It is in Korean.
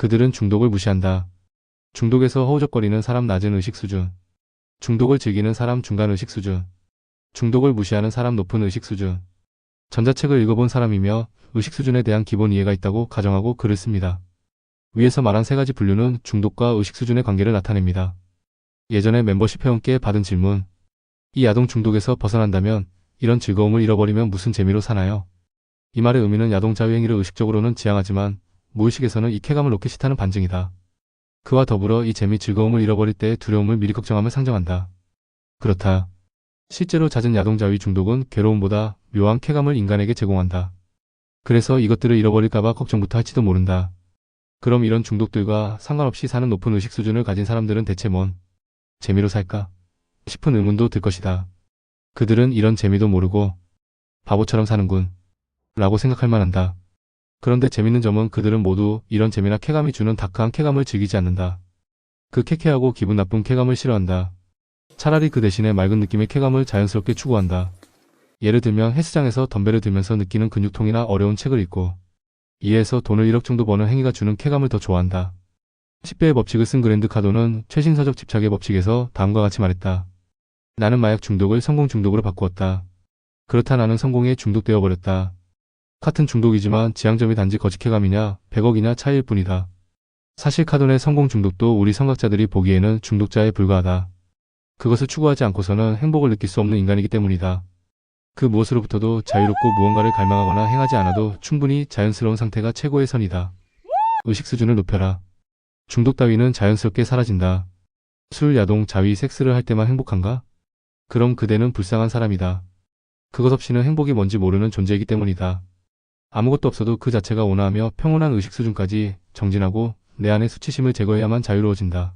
그들은 중독을 무시한다. 중독에서 허우적거리는 사람 낮은 의식 수준. 중독을 즐기는 사람 중간 의식 수준. 중독을 무시하는 사람 높은 의식 수준. 전자책을 읽어본 사람이며 의식 수준에 대한 기본 이해가 있다고 가정하고 글을 씁니다. 위에서 말한 세 가지 분류는 중독과 의식 수준의 관계를 나타냅니다. 예전에 멤버십 회원께 받은 질문. 이 야동 중독에서 벗어난다면 이런 즐거움을 잃어버리면 무슨 재미로 사나요? 이 말의 의미는 야동 자유 행위를 의식적으로는 지향하지만 무의식에서는 이 쾌감을 놓기 싫다는 반증이다. 그와 더불어 이 재미 즐거움을 잃어버릴 때의 두려움을 미리 걱정함을 상정한다. 그렇다. 실제로 잦은 야동 자유 중독은 괴로움보다 묘한 쾌감을 인간에게 제공한다. 그래서 이것들을 잃어버릴까봐 걱정부터 할지도 모른다. 그럼 이런 중독들과 상관없이 사는 높은 의식 수준을 가진 사람들은 대체 뭔 재미로 살까? 싶은 의문도 들 것이다. 그들은 이런 재미도 모르고 바보처럼 사는군. 라고 생각할 만한다. 그런데 재밌는 점은 그들은 모두 이런 재미나 쾌감이 주는 다크한 쾌감을 즐기지 않는다. 그 쾌쾌하고 기분 나쁜 쾌감을 싫어한다. 차라리 그 대신에 맑은 느낌의 쾌감을 자연스럽게 추구한다. 예를 들면 헬스장에서 덤벨을 들면서 느끼는 근육통이나 어려운 책을 읽고 이에서 돈을 1억 정도 버는 행위가 주는 쾌감을 더 좋아한다. 10배의 법칙을 쓴 그랜드 카도는 최신 서적 집착의 법칙에서 다음과 같이 말했다. 나는 마약 중독을 성공 중독으로 바꾸었다. 그렇다 나는 성공에 중독되어 버렸다. 같은 중독이지만 지향점이 단지 거짓 쾌감이냐 100억이냐 차이일 뿐이다. 사실 카돈의 성공 중독도 우리 성각자들이 보기에는 중독자에 불과하다. 그것을 추구하지 않고서는 행복을 느낄 수 없는 인간이기 때문이다. 그 무엇으로부터도 자유롭고 무언가를 갈망하거나 행하지 않아도 충분히 자연스러운 상태가 최고의 선이다. 의식 수준을 높여라. 중독 따위는 자연스럽게 사라진다. 술, 야동, 자위, 섹스를 할 때만 행복한가? 그럼 그대는 불쌍한 사람이다. 그것 없이는 행복이 뭔지 모르는 존재이기 때문이다. 아무것도 없어도 그 자체가 온화하며 평온한 의식 수준까지 정진하고 내 안의 수치심을 제거해야만 자유로워진다.